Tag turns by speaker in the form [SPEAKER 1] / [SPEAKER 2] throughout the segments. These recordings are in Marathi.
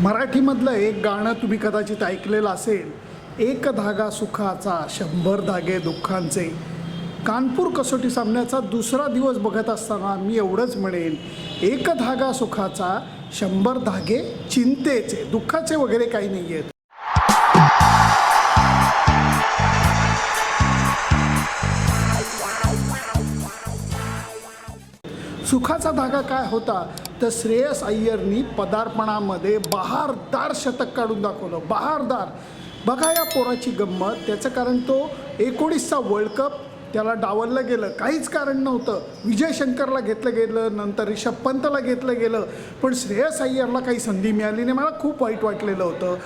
[SPEAKER 1] मराठीमधलं एक गाणं तुम्ही कदाचित ऐकलेलं असेल एक धागा सुखाचा शंभर धागे दुःखांचे. कानपूर कसोटी सामन्याचा दुसरा दिवस बघत असताना मी एवढंच म्हणेन एक धागा सुखाचा शंभर धागे चिंतेचे दुःखाचे वगैरे काही नाही आहेत सुखाचा धागा काय होता? तर श्रेयस अय्यरनी पदार्पणामध्ये बहारदार शतक काढून दाखवलं. बहारदार बघा या पोराची गंमत. त्याचं कारण तो एकोणीसचा वर्ल्ड कप त्याला डावललं गेलं. काहीच कारण नव्हतं. विजय शंकरला घेतलं गेलं नंतर रिषभ पंतला घेतलं गेलं. पण श्रेयस अय्यरला काही संधी मिळाली नाही. मला खूप वाईट वाटलेलं होतं.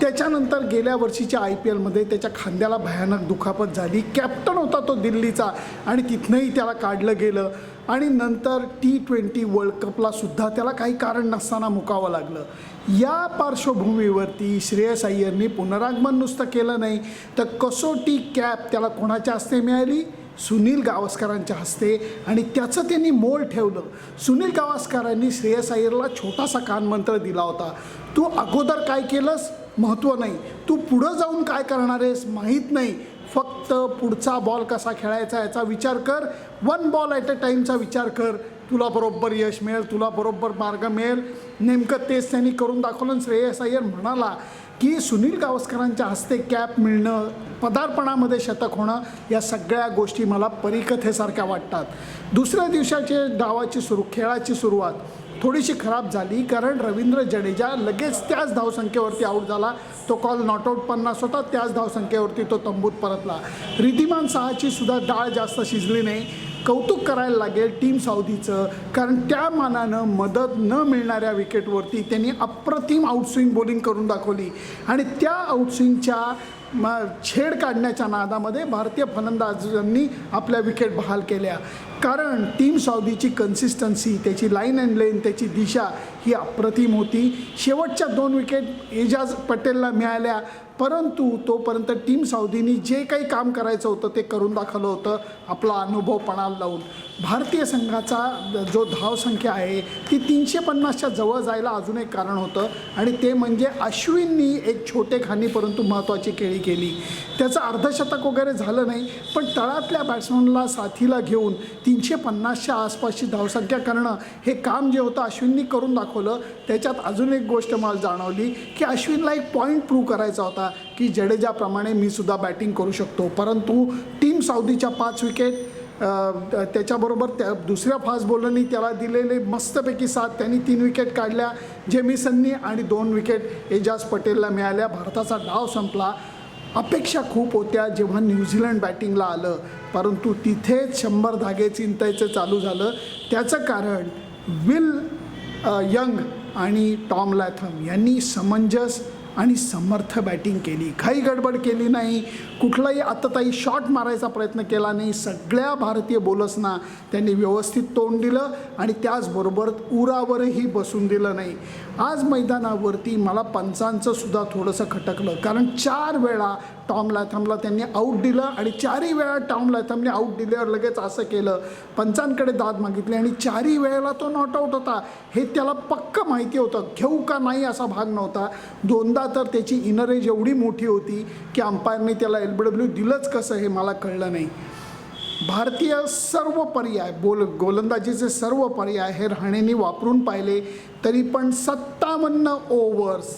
[SPEAKER 1] त्याच्यानंतर गेल्या वर्षीच्या आय पी एलमध्ये त्याच्या खांद्याला भयानक दुखापत झाली. कॅप्टन होता तो दिल्लीचा आणि तिथनंही त्याला काढलं गेलं. आणि नंतर टी ट्वेंटी वर्ल्ड कपला सुद्धा त्याला काही कारण नसताना मुकावं लागलं. या पार्श्वभूमीवरती श्रेयस अय्यरनी पुनरागमन नुसतं केलं नाही तर कसोटी कॅप त्याला कोणाच्या हस्ते मिळाली? सुनील गावस्करांच्या हस्ते. आणि त्याचं त्यांनी मोल ठेवलं. सुनील गावस्करांनी श्रेयस अय्यरला छोटासा कानमंत्र दिला होता. तू अगोदर काय केलंस? महत्त्व नाही. तू पुढं जाऊन काय करणार आहेस? माहीत नाही. फक्त पुढचा बॉल कसा खेळायचा याचा विचार कर. वन बॉल ॲट अ टाईमचा विचार कर. तुला बरोबर यश मिळेल तुला बरोबर मार्ग मिळेल. नेमकं तेच त्यांनी करून दाखवलं श्रेयस अय्यर म्हणाला की सुनील गावस्करांच्या हस्ते कॅप मिळणं पदार्पणामध्ये शतक होणं या सगळ्या गोष्टी मला परिकथेसारख्या वाटतात. दुसऱ्या दिवसाचे डावाची सुरू खेळाची सुरुवात. थोडीशी खराब झाली कारण रवींद्र जडेजा लगेच त्याच धावसंख्येवरती आऊट झाला. तो कॉल नॉट आऊट पन्नास होता त्याच धावसंख्येवरती तो तंबूत परतला. रिद्धिमान सहाची सुद्धा डाळ जास्त शिजली नाही. कौतुक करायला लागेल टीम साऊदीचं कारण त्या मानानं मदत न मिळणाऱ्या विकेटवरती त्यांनी अप्रतिम आउटस्विंग बॉलिंग करून दाखवली. आणि त्या आउटस्विंगच्या मा छेड काढण्याच्या नादामध्ये भारतीय फलंदाजांनी आपल्या विकेट बहाल केल्या. कारण टीम साऊदीची कन्सिस्टन्सी त्याची लाईन अँड लेन त्याची दिशा ही अप्रतिम होती. शेवटच्या दोन विकेट एजाज पटेलला मिळाल्या. परंतु तोपर्यंत टीम साऊदीनी जे काही काम करायचं होतं ते करून दाखवलं होतं आपला अनुभव पणाला लावून. भारतीय संघाचा जो धावसंख्या आहे ती तीनशे पन्नासच्या जवळ जायला अजून एक कारण होतं आणि ते म्हणजे अश्विननी एक छोटे खानी परंतु महत्त्वाची खेळी केली. त्याचं अर्धशतक वगैरे झालं नाही पण तळातल्या बॅट्समनला साथीला घेऊन तीनशे पन्नासच्या आसपासची धावसंख्या करणं हे काम जे होतं अश्विननी करून दाखवलं. त्याच्यात अजून एक गोष्ट मला जाणवली की अश्विनला एक पॉईंट प्रूव्ह करायचा होता. की जडेजाप्रमाणे मी सुद्धा बॅटिंग करू शकतो. परंतु टीम साऊदीच्या पाच विकेट त्याच्याबरोबर त्या दुसऱ्या फास्ट बॉलरनी त्याला दिलेले मस्तपैकी सात त्यांनी तीन विकेट काढल्या. जेमिसननी आणि दोन विकेट एजाज पटेलला मिळाल्या. भारताचा डाव संपला. अपेक्षा खूप होत्या जेव्हा न्यूझीलंड बॅटिंगला आलं. परंतु तिथेच शंभर धागे चिंतायचं चालू झालं. त्याचं कारण विल यंग आणि टॉम लॅथम यांनी समंजस आणि समर्थ बॅटिंग केली. काही गडबड केली नाही. कुठलाही आतताई शॉट मारायचा प्रयत्न केला नाही. सगळ्या भारतीय बोलर्सना त्यांनी व्यवस्थित तोंड दिलं आणि त्याचबरोबर उरावरही बसून दिलं नाही. आज मैदानावरती मला पंचांचं सुद्धा थोडंसं खटकलं. कारण चार वेळा टॉम लॅथमला त्यांनी आऊट दिलं आणि चारही वेळा टॉम लॅथमने आऊट दिल्यावर लगेच असं केलं. पंचांकडे दाद मागितली आणि चारही वेळेला तो नॉट आऊट होता. हे त्याला पक्क माहिती होतं. घेऊ का नाही असा भाग नव्हता. दोनदा तर त्याची इनर एज एवढी मोठी होती की अंपायरने त्याला एल बी डब्ल्यू दिलंच कसं हे मला कळलं नाही. भारतीय सर्व पर्याय बोल गोलंदाजीचे सर्व पर्याय हे राहणेने वापरून पाहिले तरी पण सत्तावन्न ओव्हर्स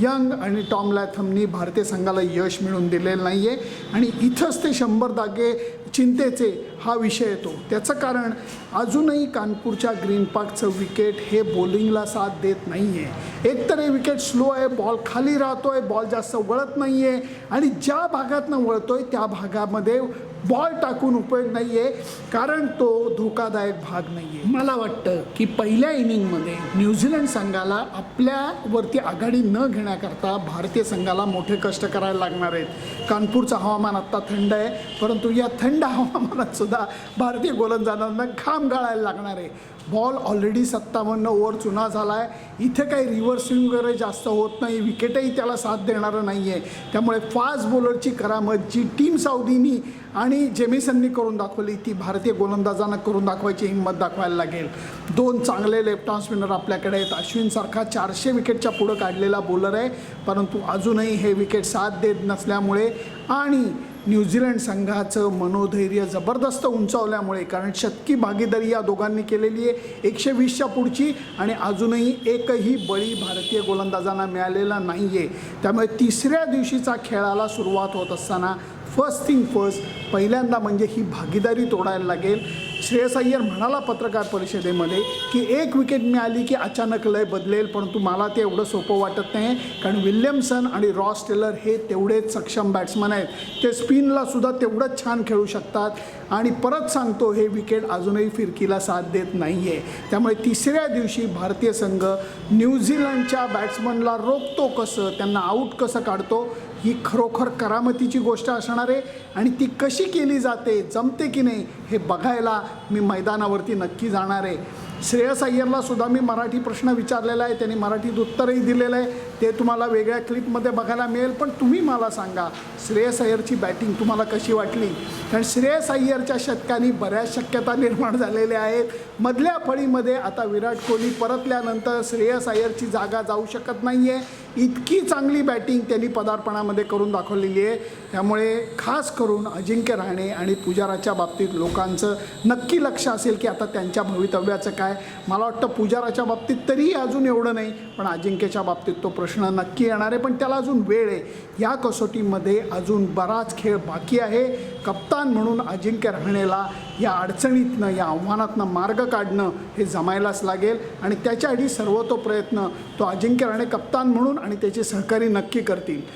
[SPEAKER 1] यंग आणि टॉम लॅथमनी भारतीय संघाला यश मिळवून दिलेलं नाही आहे आणि इथंच ते शंभर दागे चिंतेचे हा विषय येतो. त्याचं कारण अजूनही कानपूरच्या ग्रीन पार्कचं विकेट हे बॉलिंगला साथ देत नाही आहे एकतर हे विकेट स्लो आहे बॉल खाली राहतो आहे बॉल जास्त वळत नाही आहे आणि ज्या भागातनं वळतो आहे त्या भागामध्ये बॉल टाकून उपयोग नाही आहे कारण तो धोकादायक भाग नाही आहे मला वाटतं की पहिल्या इनिंगमध्ये न्यूझीलंड संघाला आपल्यावरती आघाडी न घेण्याकरता भारतीय संघाला मोठे कष्ट करायला लागणार आहेत. कानपूरचं हवामान आत्ता थंड आहे परंतु या थंड हवामानात सुद्धा भारतीय गोलंदाजांना घाम गाळायला लागणार आहे. बॉल ऑलरेडी सत्तावन्न ओव्हर चुना झाला आहे इथे काही रिव्हर्स स्विंग वगैरे जास्त होत नाही. विकेटही त्याला साथ देणारं नाही आहे त्यामुळे फास्ट बॉलरची करामत जी टीम साऊदीनी आणि जेमिसननी करून दाखवली ती भारतीय गोलंदाजांना करून दाखवायची हिंमत दाखवायला लागेल. दोन चांगले लेफ्ट आर्म स्पिनर आपल्याकडे आहेत. अश्विनसारखा चारशे विकेटच्या पुढं काढलेला बॉलर आहे. परंतु अजूनही हे विकेट साथ देत नसल्यामुळे आणि न्यूझीलंड संघाचं मनोधैर्य जबरदस्त उंचावल्यामुळे कारण शतकी भागीदारी या दोघांनी केलेली आहे एकशे वीसच्या पुढची आणि अजूनही एकही बळी भारतीय गोलंदाजांना मिळालेला नाही आहे त्यामुळे तिसऱ्या दिवशीचा खेळाला सुरुवात होत असताना फर्स्ट थिंग फर्स्ट पहिल्यांदा म्हणजे ही भागीदारी तोडायला लागेल. श्रेयस अय्यर म्हणाला पत्रकार परिषदेमध्ये की एक विकेट मिळाली की अचानक लय बदलेल परंतु मला ते एवढं सोपं वाटत नाही कारण विल्यमसन आणि रॉस टेलर हे तेवढेच सक्षम बॅट्समन आहेत. ते स्पिनला सुद्धा तेवढंच छान खेळू शकतात आणि परत सांगतो हे विकेट अजूनही फिरकीला साथ देत नाही आहे त्यामुळे तिसऱ्या दिवशी भारतीय संघ न्यूझीलंडच्या बॅट्समनला रोखतो कसं त्यांना आऊट कसं काढतो ही खरोखर करामतीची गोष्ट असणार आहे आणि ती कशी केली जाते जमते की नाही हे बघायला मी मैदानावरती नक्की जाणार आहे. श्रेयस अय्यरला सुद्धा मी मराठी प्रश्न विचारलेला आहे त्यांनी मराठीत उत्तरही दिलेलं आहे. ते तुम्हाला वेगळ्या क्लिपमध्ये बघायला मिळेल पण तुम्ही मला सांगा श्रेयस अय्यरची बॅटिंग तुम्हाला कशी वाटली? कारण श्रेयस अय्यरच्या शतकाने बऱ्याच शक्यता निर्माण झालेल्या आहेत. मधल्या फळीमध्ये आता विराट कोहली परतल्यानंतर श्रेयस अय्यरची जागा जाऊ शकत नाही आहे इतकी चांगली बॅटिंग त्यांनी पदार्पणामध्ये करून दाखवलेली आहे. त्यामुळे खास करून अजिंक्य राहणे आणि पुजाराच्या बाबतीत लोकांचं नक्की लक्ष असेल की आता त्यांच्या भवितव्याचं काय. मला वाटतं पुजाराच्या बाबतीत तरीही अजून एवढं नाही पण अजिंक्यच्या बाबतीत तो प्रश्न प्रश्न नक्की येणार आहे पण त्याला अजून वेळ आहे. या कसोटीमध्ये अजून बराच खेळ बाकी आहे. कप्तान म्हणून अजिंक्य रहाणेला या अडचणीतनं या आव्हानातनं मार्ग काढणं हे जमायलाच लागेल. आणि त्याच्याआधी सर्वतो प्रयत्न तो अजिंक्य रहाणे कप्तान म्हणून आणि त्याचे सहकारी नक्की करतील.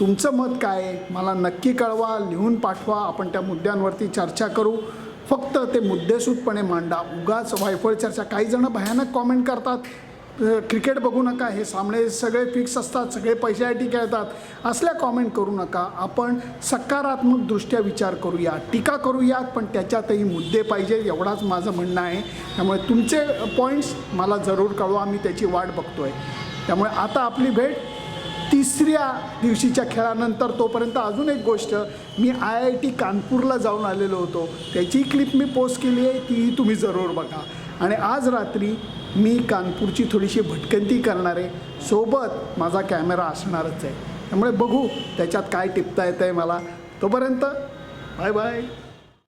[SPEAKER 1] तुमचं मत काय मला नक्की कळवा लिहून पाठवा. आपण त्या मुद्द्यांवरती चर्चा करू. फक्त ते मुद्देसूदपणे मांडा. उगाच वायफळ चर्चा. काही जण भयानक कॉमेंट करतात. क्रिकेट बघू नका हे सामने सगळे फिक्स असतात सगळे पैशासाठी खेळतात असल्या कॉमेंट करू नका. आपण सकारात्मकदृष्ट्या विचार करूया टीका करूयात पण त्याच्यातही मुद्दे पाहिजे एवढाच माझं म्हणणं आहे. त्यामुळे तुमचे पॉईंट्स मला जरूर कळवा मी त्याची वाट बघतो आहे त्यामुळे आता आपली भेट तिसऱ्या दिवशीच्या खेळानंतर तोपर्यंत अजून एक गोष्ट मी आय आय टी कानपूरला जाऊन आलेलो होतो. त्याची क्लिप मी पोस्ट केली आहे तीही तुम्ही जरूर बघा. आणि आज रात्री मी कानपूरची थोडीशी भटकंती करणार आहे सोबत माझा कॅमेरा असणारच आहे. त्यामुळे बघू त्याच्यात काय टिपता येतं आहे मला. तोपर्यंत बाय बाय.